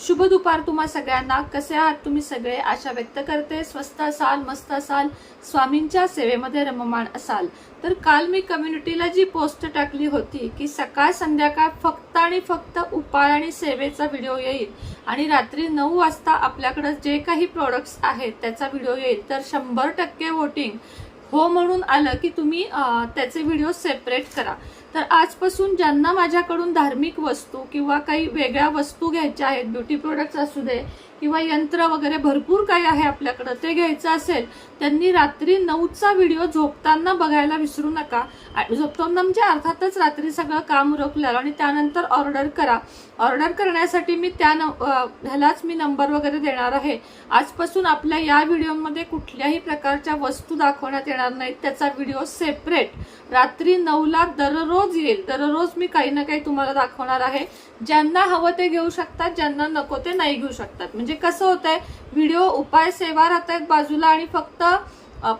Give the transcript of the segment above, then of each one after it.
शुभ दुपार तुम्हा सगळ्यांना. कसे आहात तुम्ही सगळे? आशा व्यक्त करते. स्वस्त असाल मस्त असाल स्वामींच्या सेवेमध्ये रममाण असाल. तर काल मी कम्युनिटीला जी पोस्ट टाकली होती की सकाळ संध्याकाळ फक्त आणि फक्त उपाय आणि सेवेचा व्हिडिओ येईल आणि रात्री नऊ वाजता आपल्याकडे जे काही प्रोडक्ट्स आहेत त्याचा व्हिडिओ येईल. तर शंभर टक्के वोटिंग हो म्हणून आलं की तुम्ही त्याचे व्हिडिओ सेपरेट करा. तर आजपासून ज्यांना माझ्याकडून धार्मिक वस्तू किंवा काही वेगळ्या वस्तू घ्यायच्या आहेत ब्युटी प्रोडक्ट्स असू दे किंवा यंत्र वगैरे भरपूर काही आहे आपल्याकडं ते घ्यायचं असेल त्यांनी रात्री नऊचा व्हिडिओ झोपताना बघायला विसरू नका. झोपताना म्हणजे अर्थातच रात्री सगळं काम उरकलं आणि त्यानंतर ऑर्डर करा. ऑर्डर करण्यासाठी मी त्या न- ह्यालाच मी नंबर वगैरे देणार आहे. आजपासून आपल्या या व्हिडिओमध्ये कुठल्याही प्रकारच्या वस्तू दाखवण्यात येणार नाहीत. त्याचा व्हिडिओ सेपरेट रात्री नऊला दररोज येईल दररोज मी काही ना काही तुम्हाला दाखवणार आहे. ज्यांना हवं ते घेऊ शकतात ज्यांना नको ते नाही घेऊ शकतात. म्हणजे कसं होतंय व्हिडिओ उपाय सेवा राहत आहेत बाजूला आणि फक्त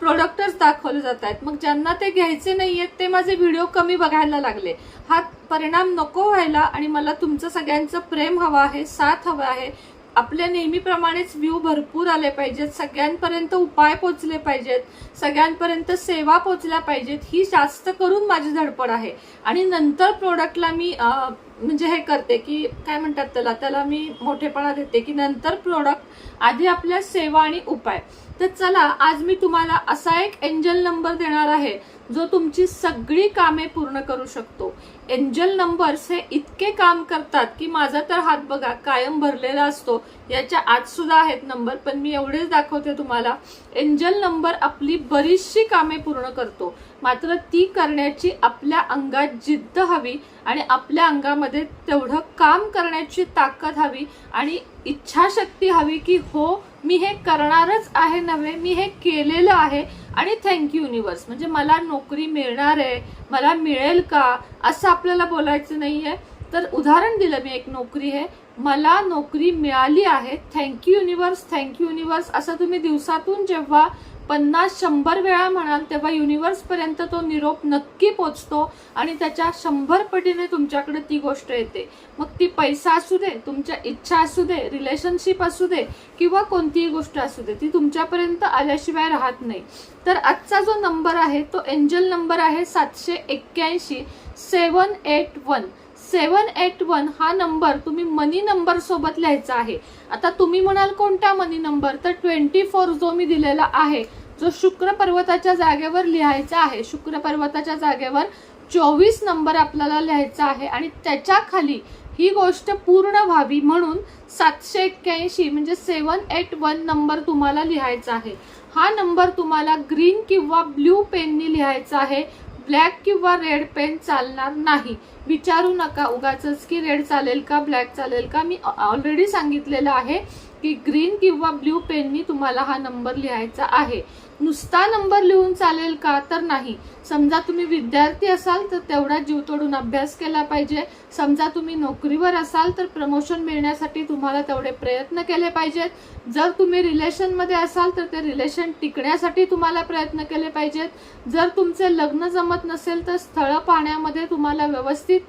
प्रोडक्टच दाखवले जात आहेत मग ज्यांना ते घ्यायचे नाही आहेत ते माझे व्हिडिओ कमी बघायला लागले. हा परिणाम नको व्हायला आणि मला तुमचं सगळ्यांचं प्रेम हवं आहे साथ हवं आहे. आपल्या नेहमीप्रमाणेच व्ह्यू भरपूर आले पाहिजेत. सगळ्यांपर्यंत उपाय पोचले पाहिजेत. सगळ्यांपर्यंत सेवा पोचल्या पाहिजेत. ही जास्त करून माझी धडपड आहे. आणि नंतर प्रोडक्टला मी म्हणजे हे करते की काय म्हणतात त्याला? त्याला मी मोठेपणा देते की नंतर प्रोडक्ट आधी आपल्या सेवा आणि उपाय. तर चला आज मी तुम्हाला असा एक एंजल नंबर देणार आहे जो तुमची सगळी कामे पूर्ण करू शकतो. एंजल नंबर्स हे इतके काम करतात की माझा तर हात बघा कायम भरलेला असतो. याच्या आत सुद्धा आहेत नंबर पण मी एवढेच दाखवते तुम्हाला. एंजल नंबर आपली बरीचशी कामे पूर्ण करतो. मात्र ती करण्याची आपल्या अंगात जिद्द हवी आणि आपल्या अंगामध्ये तेवढं काम करण्याची ताकद हवी आणि इच्छाशक्ती हवी की हो मी हे करणारच आहे नव्हे मी हे केलेलं आहे आणि थँक्यू युनिवर्स म्हणजे मला नोकरी मिळणार आहे मला मिळेल का असं आपल्याला बोलायचं नाही आहे तर उदाहरण दिलं मी एक नोकरी आहे. मला नोकरी मिळाली आहे. थँक्यू युनिवर्स थँक्यू युनिव्हर्स असं तुम्ही दिवसातून जेव्हा पन्नास शंभर वेळा म्हणाल तेव्हा युनिव्हर्सपर्यंत तो निरोप नक्की पोचतो आणि त्याच्या शंभर पटीने तुमच्याकडे ती गोष्ट येते. मग ती पैसा असू दे तुमच्या इच्छा असू दे रिलेशनशिप असू दे किंवा कोणतीही गोष्ट असू दे ती तुमच्यापर्यंत आल्याशिवाय राहत नाही. तर आजचा जो नंबर आहे तो एंजल नंबर आहे सातशे एक्क्याऐंशी seven eight one seven eight one हा नंबर तुम्ही मनी नंबर सोबत लिहायचा आहे. आता तुम्ही म्हणाल कोणता मनी नंबर? तर ट्वेंटी फोर जो मी दिलेला आहे जो शुक्र पर्वताच्या जागेवर लिहायचा आहे. शुक्र पर्वताच्या जागेवर चोवीस नंबर आपल्याला लिहायचा आहे आणि त्याच्याखाली ही गोष्ट पूर्ण व्हावी म्हणून सातशे एक्क्याऐंशी म्हणजे सेवन एट वन नंबर तुम्हाला लिहायचा आहे. हा नंबर तुम्हाला ग्रीन किंवा ब्ल्यू पेननी लिहायचा आहे. ब्लॅक किंवा रेड पेन चालणार नाही. विचारू नका उगाच की रेड चालेल का ब्लॅक चालेल का. मी ऑलरेडी सांगितलेलं आहे. की ग्रीन किंवा ब्ल्यू पेननी तुम्हाला हा नंबर लिहायचा आहे. नुसता नंबर लिहून चालेल का? तर नाही. समजा तुम्ही विद्यार्थी असाल तर तेवढा जीव तोडून अभ्यास केला पाहिजे. समजा तुम्ही नोकरीवर असाल तर प्रमोशन मिळण्यासाठी तुम्हाला तेवढे प्रयत्न केले पाहिजेत. जर तुम्ही रिलेशनमध्ये असाल तर ते रिलेशन टिकण्यासाठी तुम्हाला प्रयत्न केले पाहिजेत. जर तुमचे लग्न जमत नसेल तर स्थळ पाहण्यामध्ये तुम्हाला व्यवस्थित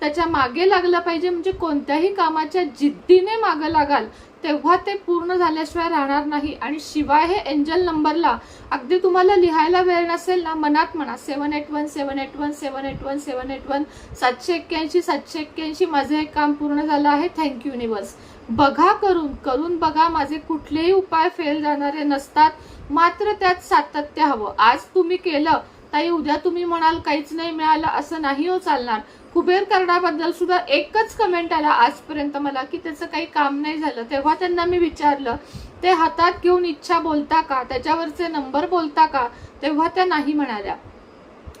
त्याच्यामागे लागलं पाहिजे. म्हणजे कोणत्याही कामाच्या जिद्दीने मागं लागाल. तेव्हा ते पूर्ण झाल्याशिवाय राहणार नाही. आणि शिवाय हे एंजल नंबरला अगदी तुम्हाला लिहायला वेळ नसेल ना मनात म्हणा seven eight one seven eight one seven eight one seven eight one सातशे एक्क्याऐंशी सातशे एक्क्याऐंशी माझं हे काम पूर्ण झालं आहे. थँक्यू युनिवर्स बघा करून करून बघा माझे कुठलेही उपाय फेल जाणारे नसतात. मात्र त्यात सातत्य हवं. आज तुम्ही केलं ताई उद्या तुम्ही म्हणाल काहीच नाही मिळालं असं नाही हो चालणार. कुबेर कार्डाबद्दल सुद्धा एकच कमेंट आला आजपर्यंत मला की त्याचं काही काम नाही झालं. तेव्हा त्यांना मी विचारलं ते हातात घेऊन इच्छा बोलता का? त्याच्यावरचे नंबर बोलता का? तेव्हा त्या नाही म्हणाल्या.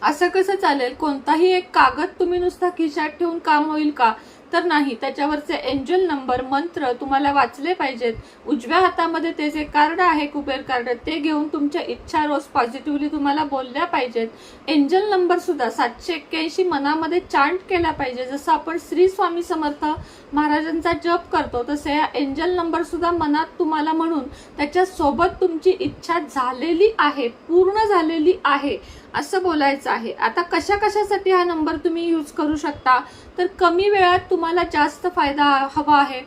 असं कसं चालेल? कोणताही एक कागद तुम्ही नुसता खिशात ठेवून काम होईल का? तर नाही. त्याच्यावरचे एंजल नंबर मंत्र तुम्हाला वाचले पाहिजेत. उजव्या हातामध्ये ते जे कार्ड आहे कुबेर कार्ड ते घेऊन तुमच्या इच्छा रोज पॉझिटिव्हली तुम्हाला बोलल्या पाहिजेत. एंजल नंबर सुद्धा सातशे एक्क्याऐंशी मनामध्ये चांट केला पाहिजे. जसं आपण श्री स्वामी समर्थ महाराजांचा जप करतो तसे या एंजल नंबर सुद्धा मनात तुम्हाला म्हणून त्याच्यासोबत तुमची इच्छा झालेली आहे पूर्ण झालेली आहे. असं बोलायचं आहे. आता कशा कशासाठी हा नंबर तुम्ही यूज करू शकता? तर कमी वेळात तुम्हाला जास्त फायदा हवा आहे.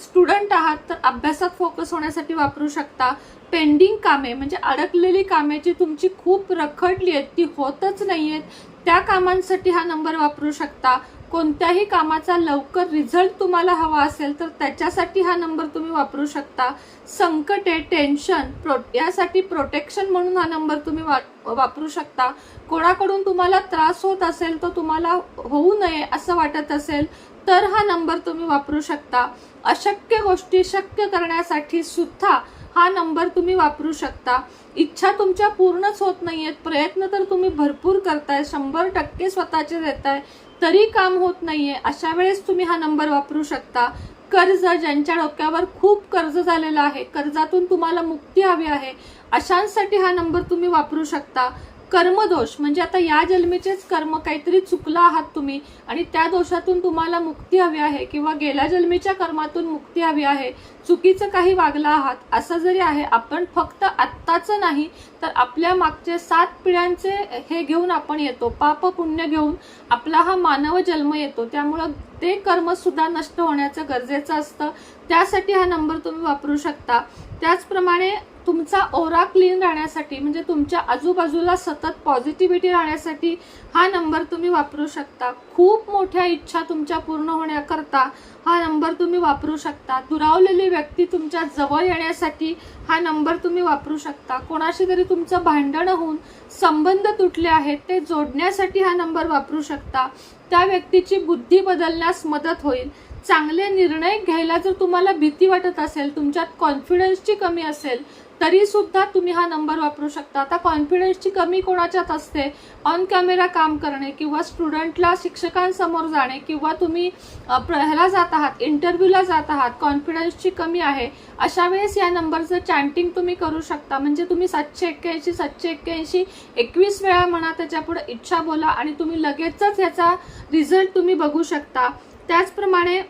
स्टुडंट आहात तर अभ्यासात फोकस होण्यासाठी वापरू शकता. पेंडिंग कामे म्हणजे अडकलेली कामे जी तुमची खूप रखडली आहेत ती होतच नाही आहेत त्या कामांसाठी हा नंबर वापरू शकता. कोणत्याही कामाचा लवकर रिझल्ट तुम्हाला हवा असेल तर त्याच्यासाठी हा नंबर तुम्ही वापरू शकता. संकटे टेन्शन प्रो यासाठी प्रोटेक्शन म्हणून हा नंबर तुम्ही वा- वापरू शकता. कोणाकडून तुम्हाला त्रास होत असेल तर तुम्हाला होऊ नये असं वाटत असेल तर हा नंबर तुम्ही वापरू शकता. अशक्य गोष्टी शक्य करण्यासाठी सुद्धा हा नंबर तुम्ही वापरू शकता. इच्छा तुमच्या पूर्णच होत नाहीयेत. प्रयत्न तर तुम्ही भरपूर करताय. शंभर टक्के स्वतःचे देताय. तरी काम होत नाहीये. अशा वेळेस तुम्ही हा नंबर वापरू शकता. कर्ज ज्यांच्या डोक्यावर खूप कर्ज झालेलं आहे कर्जातून तुम्हाला मुक्ती हवी आहे अशांसाठी हा नंबर तुम्ही वापरू शकता. कर्मदोष. म्हणजे आता या जन्मीचेच कर्म काहीतरी चुकला आहात तुम्ही आणि त्या दोषातून तुम्हाला मुक्ती हवी आहे किंवा गेल्या जन्मीच्या कर्मातून मुक्ती हवी आहे चुकीचं काही वागला आहात असं जरी आहे आपण फक्त आत्ताचं नाही तर आपल्या मागचे सात पिढ्यांचे हे घेऊन आपण येतो पाप पुण्य घेऊन आपला हा मानव जन्म येतो. त्यामुळं ते कर्मसुद्धा नष्ट होण्याचं गरजेचं असतं. त्यासाठी हा नंबर तुम्ही वापरू शकता. त्याचप्रमाणे तुमचा ओरा क्लीन राहण्यासाठी म्हणजे तुमच्या आजूबाजूला सतत पॉझिटिव्हिटी राहण्यासाठी हा नंबर तुम्ही वापरू शकता. खूप मोठ्या इच्छा तुमच्या पूर्ण होण्याकरता हा नंबर तुम्ही वापरू शकता. दुरावलेली व्यक्ती तुमच्या जवळ येण्यासाठी हा नंबर तुम्ही वापरू शकता. कोणाशी तरी तुमचं भांडण होऊन संबंध तुटले आहेत ते जोडण्यासाठी हा नंबर वापरू शकता. त्या व्यक्तीची बुद्धी बदलण्यास मदत होईल. चांगले निर्णय घ्यायला जर तुम्हाला भीती वाटत असेल तुमच्यात कॉन्फिडन्सची कमी असेल तरी सुद्धा तुम्ही हा नंबर वापरू शकता. आता कॉन्फिडन्सची कमी कोणाच्यात असते? ऑन कॅमेरा काम करणे किंवा स्टुडंटला शिक्षकांसमोर जाणे किंवा तुम्ही प्र- ह्याला जात आहात इंटरव्ह्यूला जात आहात कॉन्फिडन्सची कमी आहे. अशा वेळेस या नंबरचं चॅन्टिंग तुम्ही करू शकता. म्हणजे तुम्ही सातशे एक्क्याऐंशी सातशे एक्क्याऐंशी एकवीस वेळा म्हणा त्याच्यापुढे इच्छा बोला आणि तुम्ही लगेचच ह्याचा रिझल्ट तुम्ही बघू शकता. त्याचप्रमाणे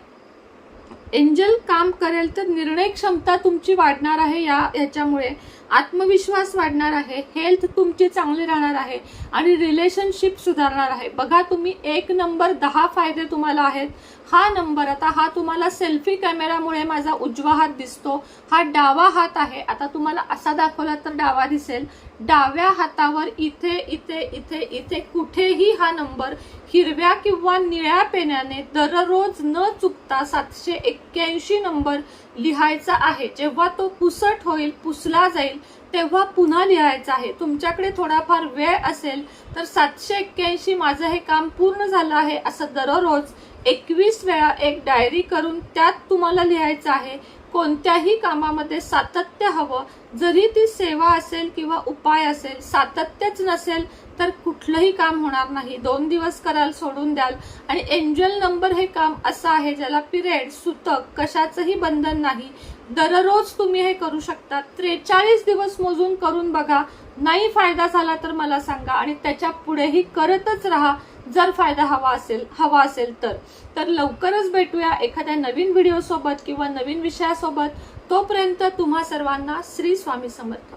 एंजल काम करेल तर निर्णय क्षमता तुमची वाढणार आहे या याच्यामुळे. आत्मविश्वास वाढणार आहे हेल्थ तुमची चांगली राहणार आहे आणि रिलेशनशिप सुधारणार आहे. बघा तुम्ही एक नंबर दहा फायदे तुम्हाला आहेत. हा नंबर आता हा तुम्हाला सेल्फी कॅमेरामुळे माझा उजवा हात दिसतो. हा डावा हात आहे. आता तुम्हाला असा दाखवला तर डावा दिसेल. डाव्या हातावर इथे इथे इथे इथे कुठेही हा नंबर हिरव्या किंवा निळ्या पेन्याने दररोज न चुकता सातशे एक्क्याऐंशी नंबर लिहायचा आहे. जेव्हा तो पुसट होईल पुसला जाईल तेव्हा पुन्हा लिहायचा आहे. तुमच्याकडे थोडाफार वेळ असेल तर सातशे एक्क्याऐंशी माझं हे काम पूर्ण झालं आहे असं दररोज एकवीस वेळा एक डायरी करून त्यात तुम्हाला लिहायचं आहे. कोणत्याही कामामध्ये सातत्य हवं. जरी ती सेवा असेल किंवा उपाय असेल सातत्यच नसेल तर कुठलंही काम होणार नाही. दोन दिवस कराल सोडून द्याल. आणि एंजल नंबर हे काम असं आहे ज्याला पिरियड सुतक कशाचंही बंधन नाही. दररोज तुम्ही हे करू शकता. त्रेचाळीस दिवस मोजून करून बघा. नाही फायदा झाला तर मला सांगा. आणि त्याच्या पुढेही करतच राहा. जर फायदा हवा असेल हवा असेल तर. तर लवकरच भेटूया एखाद्या नवीन व्हिडिओसोबत किंवा नवीन विषयासोबत. तोपर्यंत तुम्हा सर्वांना श्री स्वामी समर्थ.